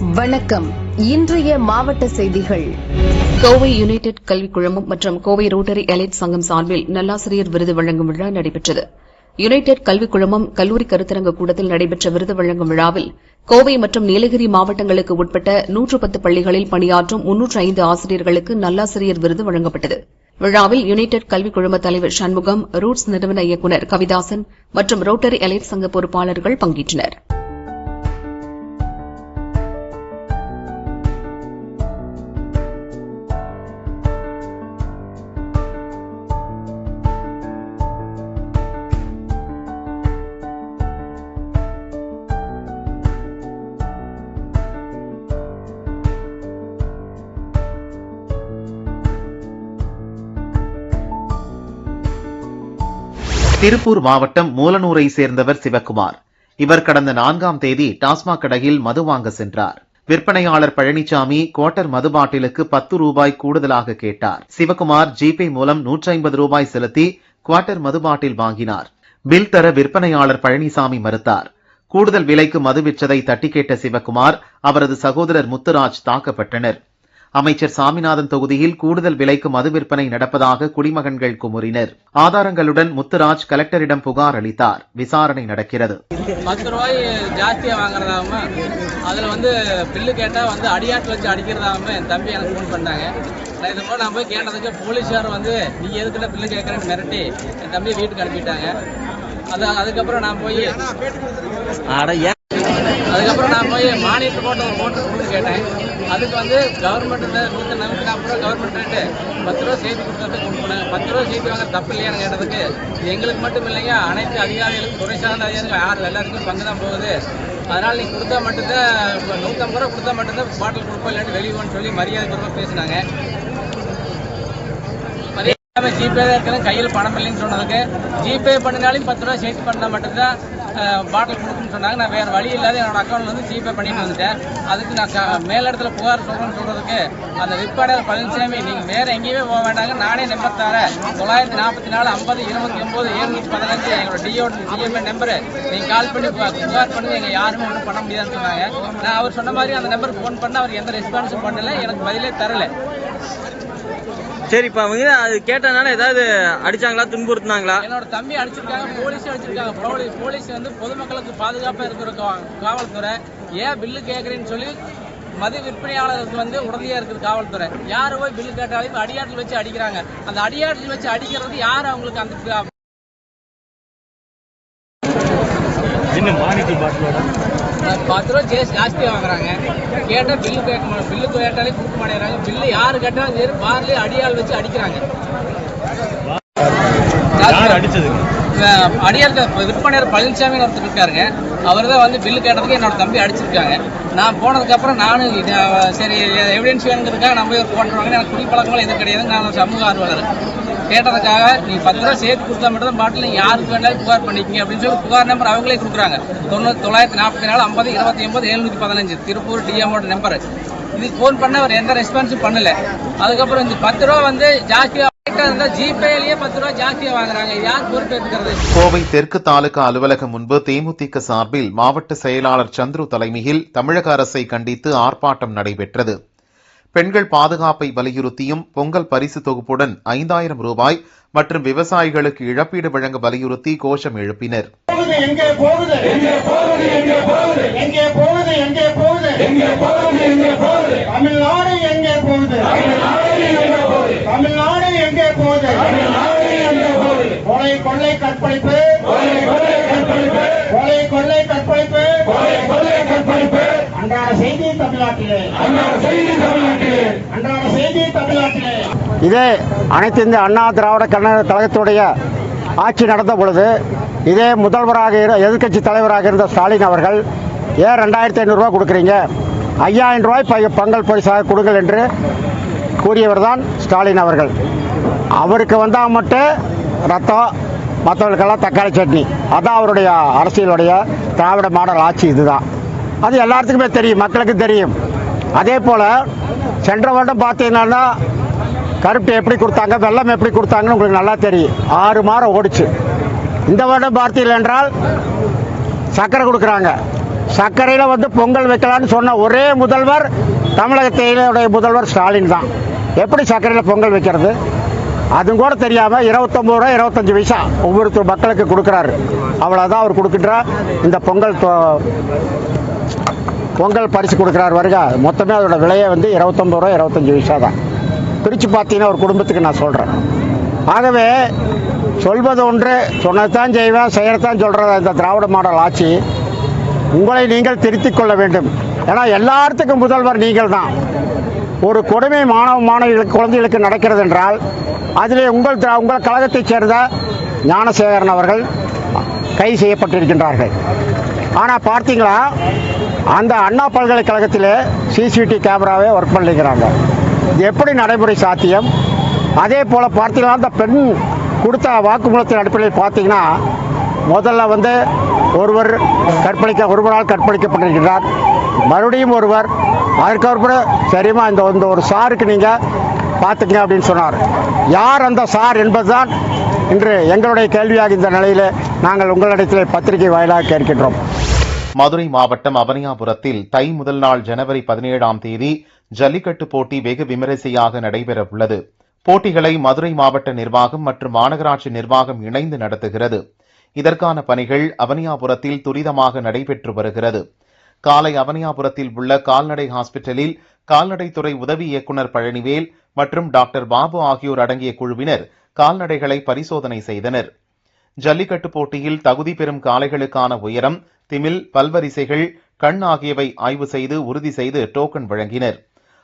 வணக்கம். இன்றைய மாவட்ட செய்திகள். கோவை யுனைடெட் கல்விக் குழுமம் மற்றும் கோவை ரோட்டரி எலைட் சங்கம் சார்பில் நல்லாசிரியர் விருது வழங்கும் விழா நடைபெற்றது. யுனைடெட் கல்விக் குழுமம் கல்லூரி கருத்தரங்க கூடத்தில் நடைபெற்ற விருது வழங்கும் விழாவில் கோவை மற்றும் நீலகிரி மாவட்டங்களுக்கு உட்பட்ட நூற்று பத்து பள்ளிகளில் பணியாற்றும் முன்னூற்று ஐந்து ஆசிரியர்களுக்கு நல்லாசிரியர் விருது வழங்கப்பட்டது. விழாவில் யுனைடெட் கல்விக் குழும தலைவர் சண்முகம் ரூட்ஸ் நிறுவன இயக்குநர் கவிதாசன் மற்றும் ரோட்டரி எலைட் சங்க பொறுப்பாளர்கள் பங்கேற்றனர். திருப்பூர் மாவட்டம் மூலனூரை சேர்ந்தவர் சிவக்குமார். இவர் கடந்த நான்காம் தேதி டாஸ்மாக் கடையில் மது வாங்க சென்றார். விற்பனையாளர் பழனிசாமி குவார்டர் மது பாட்டிலுக்கு பத்து ரூபாய் கூடுதலாக கேட்டார். சிவகுமார் ஜிபே மூலம் நூற்றி ஐம்பது ரூபாய் செலுத்தி குவார்டர் மது பாட்டில் வாங்கினார். பில் தர விற்பனையாளர் பழனிசாமி மறுத்தார். கூடுதல் விலைக்கு மது விற்றதை தட்டி கேட்ட சிவகுமார் அவரது சகோதரர் முத்துராஜ் தாக்கப்பட்டனர். அமைச்சர் சாமிநாதன் தொகுதியில் கூடுதல் விலைக்கு மது விற்பனை நடப்பதாக குடிமகன்கள் குமுறினர். ஆதாரங்களுடன் முத்துராஜ் கலெக்டரிடம் புகார் அளித்தார். விசாரணை நடக்கிறது. பத்து ரூபாய் ஜாஸ்தியாக வாங்குறதாகவும் அதில் வந்து பில்லு கேட்டால் வந்து அடியாட்டு வச்சு அடிக்கிறதாகவும் என் தம்பி எனக்கு ஃபோன் பண்ணாங்க. நான் இது போல் நான் போய் கேட்டதுக்கு போலீஸார் வந்து நீ எதுக்குள்ள பில்லு கேட்குறேன்னு மிரட்டி என் தம்பி வீட்டுக்கு அனுப்பிட்டாங்க. அது அதுக்கப்புறம் நான் போய் அதுக்கப்புறம் நான் போய் மானியத்து போட்ட கொடுத்து கேட்டேன். அதுக்கு வந்து கவர்மெண்ட் நூற்றி நூற்றி நாற்பது ரூபா கவர்மெண்ட் ரேட்டு பத்து ரூபா சேர்த்து கொடுத்ததுக்கு கொடுக்கணும் பத்து ரூபா சேர்த்து வாங்க தப்பு இல்லையான்னு கேட்டதுக்கு எங்களுக்கு மட்டும் இல்லைங்க அனைத்து அதிகாரிகளுக்கும் துறை சார்ந்த அதிகாரிகள் யார் எல்லாருக்கும் பங்கு தான் போகுது. அதனால் நீங்கள் கொடுத்தா மட்டும்தான் இப்போ நூற்றம்பது ரூபா கொடுத்தா மட்டும்தான் பாட்டில் கொடுப்போம் இல்லாட்டி வெளியே சொல்லி மரியாதை பூர்வமாக பேசினாங்க. மரியாதை ஜிபே தான் இருக்கிறேன் கையில் பணம் இல்லைன்னு சொன்னதுக்கு. ஜிபே பண்ணினாலும் பத்து ரூபா சேர்த்து பண்ணால் மட்டும்தான் பாட்டில் கொடுக்குன்னு சொன்னாங்க. நான் வேறு வழி இல்லாத என்னோடய அக்கௌண்ட்ல வந்து ஜிபே பண்ணிட்டு வந்துட்டேன். அதுக்கு நான் க- புகார் சொல்கிறேன்னு சொல்கிறதுக்கு அந்த விற்பாளர் பழனிசாமி நீங்கள் வேறு எங்கேயுமே போக வேண்டாங்க. நானே நம்பர் தரேன். தொள்ளாயிரத்தி நாற்பத்தி நாலு ஐம்பது இருபத்தி ஒம்பது எழுநூத்தி பதினஞ்சு எங்களோட டிஓட டிஎம்ஏ நம்பரு நீங்கள் கால் பண்ணி புகார் பண்ணுங்க எங்கள் யாருமே ஒன்றும் பண்ண முடியாதுன்னு சொன்னாங்க. நான் அவர் சொன்ன மாதிரி அந்த நம்பருக்கு ஃபோன் பண்ண அவர் எந்த ரெஸ்பான்ஸும் பண்ணலை. எனக்கு பதிலே தரலை. சரி அவங்க அது கேட்டனால ஏதாவது அடிச்சாங்களா துன்புறுத்தினாங்களா? என்னோட தம்பி அடிச்சிருக்காங்க போலீஸ் அடிச்சிருக்காங்க. போலீஸ் வந்து பொதுமக்களுக்கு பாதுகாப்பா இருக்கிற காவல்துறை. ஏன் பில்லு கேட்கறேன்னு சொல்லி மது விற்பனையாளருக்கு வந்து உடனடியா இருக்குது காவல்துறை. யாரு போய் பில்லு கேட்டாலும் அடியாட்டில் வச்சு அடிக்கிறாங்க. அந்த அடியாட்டில் வச்சு அடிக்கிறது யார் அவங்களுக்கு அந்த ப- பத்து ரூபா ஜேஸ் ஜாஸ்தியாக வாங்குறாங்க. கேட்டால் பில்லு கேட்க மாட்டேன் பில்லு கேட்டாலே கொடுக்க மாட்டேங்கிறாங்க. பில்லு யாரு கேட்டாலும் சரி பார்லி அடியாள் வச்சு அடிக்கிறாங்க. அடியார் விற்பனையார் பழனிசாமி ஒருத்தர் இருக்காருங்க. அவர் தான் வந்து பில்லு கேட்டதுக்கு என்னோட தம்பி அடிச்சிருக்காங்க. நான் போனதுக்கப்புறம் நானும் சரி எவிடன்ஸ் வேணுங்கிறதுக்காக நம்ம பண்ணுவாங்க எனக்கு குடிப்பழக்கங்கள் எதுவும் கிடையாது. நான் சமூக ஆர்வலர். கேட்டதுக்காக நீ பத்து ரூபா சேர்த்து கொடுத்தா மட்டும் தான் பாட்டில் யாருக்கு வேண்டாலும் புகார் பண்ணிக்கங்க அப்படின்னு சொல்லி புகார் நம்பர் அவங்களே கொடுக்குறாங்க. தொண்ணூத்தி தொள்ளாயிரத்தி நாற்பத்தி நாலு ஐம்பது இருபத்தி ஒன்பது எழுநூத்தி பதினஞ்சு. திருப்பூர் டிஎம்மோட நம்பர் இதுக்கு ஃபோன் பண்ண அவர் எந்த ரெஸ்பான்ஸும் பண்ணல. அதுக்கப்புறம் இந்த பத்து ரூபா வந்து ஜாஸ்தியாக இருந்தா ஜிபேலயே பத்து ரூபா வாங்குறாங்க. யார் கோவை தெற்கு தாலுகா அலுவலகம் முன்பு தேமுதிக சார்பில் மாவட்ட செயலாளர் சந்துரு தலைமையில் தமிழக அரசை கண்டித்து ஆர்ப்பாட்டம் நடைபெற்றது. பெண்கள் பாதுகாப்பை வலியுறுத்தியும் பொங்கல் பரிசு தொகுப்புடன் ஐந்தாயிரம் ரூபாய் மற்றும் விவசாயிகளுக்கு இழப்பீடு வழங்க வலியுறுத்தி கோஷம் எழுப்பினர். கொள்ளை கற்பழிப்பது போகுது எங்கே போகுது எங்கே போகுது எங்கே போகுது எங்கே போகுது எங்கே போகுது எங்கே போகுது தமிழ்நாடு எங்கே போகுது தமிழ்நாடு எங்கே போகுது தமிழ்நாடு எங்கே போகுது கொலை கொள்ளை கற்பழிப்பு கொலை கொள்ளை கற்பழிப்பு கொலை கொள்ளை கற்பழிப்பு கொலை கொள்ளை கற்பழிப்பு அன்றாட செய்தி தமிழ்நாட்டிலே அன்றாட செய்தி தமிழ்நாட்டிலே அன்றாட செய்தி தமிழ்நாட்டிலே இதே அனைத்து இந்திய அண்ணா திராவிட கழக தலைவத்துடைய ஆட்சி நடந்த பொழுது இதே முதல்வராக இரு எதிர்க்கட்சி தலைவராக இருந்த ஸ்டாலின் அவர்கள் ஏன் ரெண்டாயிரத்தி ஐநூறுரூவா கொடுக்குறீங்க. ஐயாயிரம் ரூபாய் ப- பரிசாக கொடுங்கள் என்று கூறியவர் தான் ஸ்டாலின் அவர்கள். அவருக்கு வந்தால் மட்டும் ரத்தம் மற்றவர்களுக்கெல்லாம் தக்காளி சட்னி. அதான் அவருடைய அரசியலுடைய திராவிட மாடல் ஆட்சி இதுதான். அது எல்லாத்துக்குமே தெரியும் மக்களுக்கு தெரியும். அதே போல் சென்ற வருடம் பார்த்தீங்கன்னா கருப்பு எப்படி கொடுத்தாங்க வெள்ளம் எப்படி கொடுத்தாங்கன்னு உங்களுக்கு நல்லா தெரியும். ஆறு மாதம் ஓடிச்சு. இந்த வருடம் பார்த்தீர்கள் என்றால் சர்க்கரை கொடுக்குறாங்க. சர்க்கரையில் வந்து பொங்கல் வைக்கலான்னு சொன்ன ஒரே முதல்வர் தமிழகத்தினுடைய முதல்வர் ஸ்டாலின் தான். எப்படி சர்க்கரையில் பொங்கல் வைக்கிறது? அதுவும் கூட தெரியாமல் இருபத்தொம்பது ரூபா இருபத்தஞ்சி பைசா ஒவ்வொருத்தர் மக்களுக்கு கொடுக்குறாரு. அவ்வளோதான் அவர் கொடுக்கின்ற இந்த பொங்கல் தொ- பொங்கல் பரிசு கொடுக்குறாரு வருக. மொத்தமே அதோட விலையை வந்து இருபத்தொம்பது ரூபா இருபத்தஞ்சி பைசா தான் பிரித்து பார்த்தீங்கன்னா ஒரு குடும்பத்துக்கு நான் சொல்கிறேன் ஆகவே சொல்வது ஒன்று சொன்னதான் செய்வேன் செய்யறதான் சொல்கிற இந்த திராவிட மாடல் ஆட்சி. உங்களை நீங்கள் திருத்திக் கொள்ள வேண்டும். ஏன்னா எல்லாத்துக்கும் முதல்வர் நீங்கள் தான். ஒரு கொடுமை மாணவ மாணவிகளுக்கு குழந்தைகளுக்கு நடக்கிறது என்றால் அதிலே உங்கள் திரா- உங்கள் கழகத்தைச் சேர்ந்த ஞானசேகரன் அவர்கள் கைது செய்யப்பட்டிருக்கின்றார்கள். ஆனால் பார்த்தீங்களா? அந்த அண்ணா பல்கலைக்கழகத்திலே சிசிடிவி கேமராவே ஒர்க் பண்ணிக்கிறாங்க. எப்படி நடைமுறை சாத்தியம்? அதே போல் பார்த்தீங்கன்னா அந்த பெண் கொடுத்த வாக்குமூலத்தின் அடிப்படையில் பார்த்தீங்கன்னா முதல்ல வந்து ஒருவர் கற்பழிக்க ஒருவரால் கற்பழிக்கப்பட்டிருக்கிறார். மறுபடியும் ஒருவர் அதுக்கப்புறம் சரிம்மா இந்த இந்த ஒரு சாருக்கு நீங்கள் பார்த்துக்கங்க அப்படின்னு சொன்னார். யார் அந்த சார் என்பதுதான் இன்று எங்களுடைய கேள்வியாக இந்த நிலையில் நாங்கள் உங்களிடத்தில் பத்திரிகை வாயிலாக கேட்கின்றோம். மதுரை மாவட்டம் அவனியாபுரத்தில் தை முதல் நாள் ஜனவரி பதினேழாம் தேதி ஜல்லிக்கட்டு போட்டி வெகு விமரிசையாக நடைபெறவுள்ளது. போட்டிகளை மதுரை மாவட்ட நிர்வாகம் மற்றும் மாநகராட்சி நிர்வாகம் இணைந்து நடத்துகிறது. இதற்கான பணிகள் அவனியாபுரத்தில் துரிதமாக நடைபெற்று வருகிறது. காலை அவனியாபுரத்தில் உள்ள கால்நடை ஹாஸ்பிட்டலில் கால்நடைத்துறை உதவி இயக்குநர் பழனிவேல் மற்றும் டாக்டர் பாபு ஆகியோர் அடங்கிய குழுவினர் கால்நடைகளை பரிசோதனை செய்தனர். ஜல்லிக்கட்டு போட்டியில் தகுதி பெறும் காளைகளுக்கான உயரம் திமில் பல்வரிசைகள் கண் ஆகியவை ஆய்வு செய்து உறுதி செய்து டோக்கன் வழங்கினர்.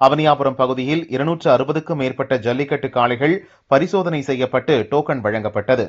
அவனியாபுரம் பகுதியில் இருநூற்று அறுபதுக்கும் மேற்பட்ட ஜல்லிக்கட்டு காளைகள் பரிசோதனை செய்யப்பட்டு டோக்கன் வழங்கப்பட்டது.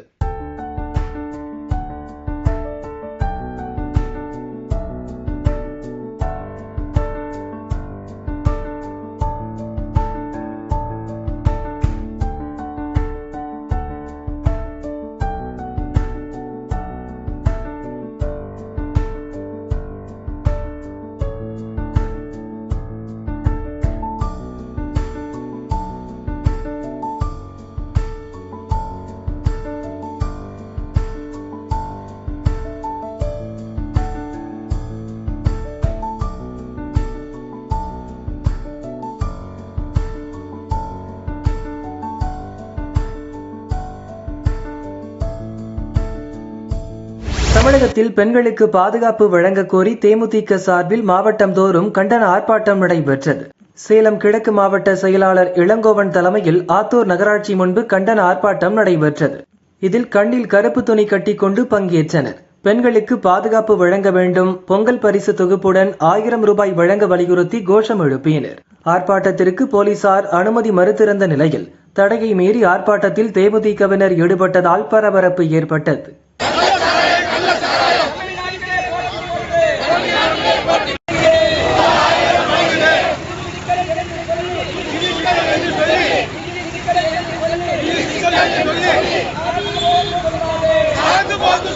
தமிழகத்தில் பெண்களுக்கு பாதுகாப்பு வழங்க கோரி தேமுதிக சார்பில் மாவட்டம் தோறும் கண்டன ஆர்ப்பாட்டம் நடைபெற்றது. சேலம் கிழக்கு மாவட்ட செயலாளர் இளங்கோவன் தலைமையில் ஆத்தூர் நகராட்சி முன்பு கண்டன ஆர்ப்பாட்டம் நடைபெற்றது. இதில் கண்ணில் கருப்பு துணி கட்டிக்கொண்டு பங்கேற்றனர். பெண்களுக்கு பாதுகாப்பு வழங்க வேண்டும் பொங்கல் பரிசு தொகுப்புடன் ஆயிரம் ரூபாய் வழங்க வலியுறுத்தி கோஷம் எழுப்பினர். ஆர்ப்பாட்டத்திற்கு போலீசார் அனுமதி மறுத்திருந்த நிலையில் தடையை மீறி ஆர்ப்பாட்டத்தில் தேமுதிகவினர் ஈடுபட்டதால் பரபரப்பு ஏற்பட்டது.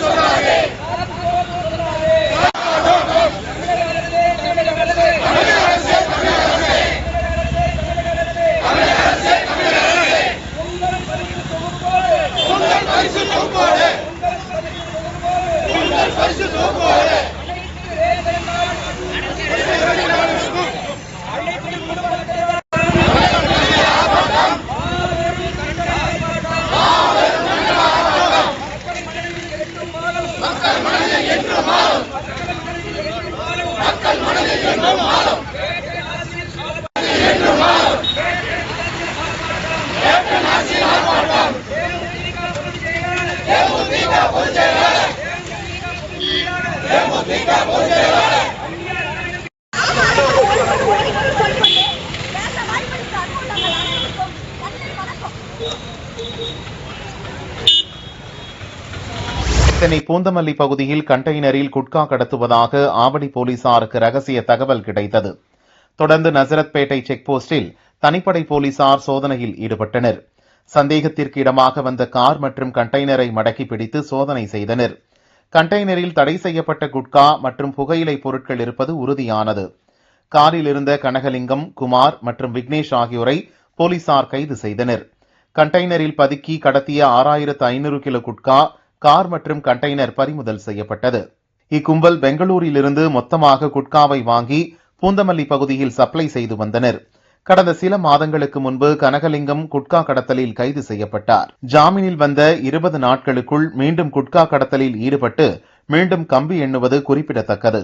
சொல்றாங்க சென்னை பூந்தமல்லி பகுதியில் கண்டெய்னரில் குட்கா கடத்துவதாக ஆவடி போலீசாருக்கு ரகசிய தகவல் கிடைத்தது. தொடர்ந்து நசரத்பேட்டை செக் போஸ்டில் தனிப்படை போலீசார் சோதனையில் ஈடுபட்டனர். சந்தேகத்திற்கு இடமாக வந்த கார் மற்றும் கண்டெய்னரை மடக்கி பிடித்து சோதனை செய்தனர். கண்டெய்னரில் தடை செய்யப்பட்ட குட்கா மற்றும் புகையிலை பொருட்கள் இருப்பது உறுதியானது. காரில் இருந்த கனகலிங்கம் குமார் மற்றும் விக்னேஷ் ஆகியோரை போலீசார் கைது செய்தனர். கண்டெய்னரில் பதுக்கி கடத்திய ஆறாயிரத்து ஐநூறு கிலோ குட்கா கார் மற்றும் கண்டெய்னர் பறிமுதல் செய்யப்பட்டது. இக்கும்பல் பெங்களூரிலிருந்து மொத்தமாக குட்காவை வாங்கி பூந்தமல்லி பகுதியில் சப்ளை செய்து வந்தனர். கடந்த சில மாதங்களுக்கு முன்பு கனகலிங்கம் குட்கா கடத்தலில் கைது செய்யப்பட்டார். ஜாமீனில் வந்த இருபது நாட்களுக்குள் மீண்டும் குட்கா கடத்தலில் ஈடுபட்டு மீண்டும் கம்பி எண்ணுவது குறிப்பிடத்தக்கது.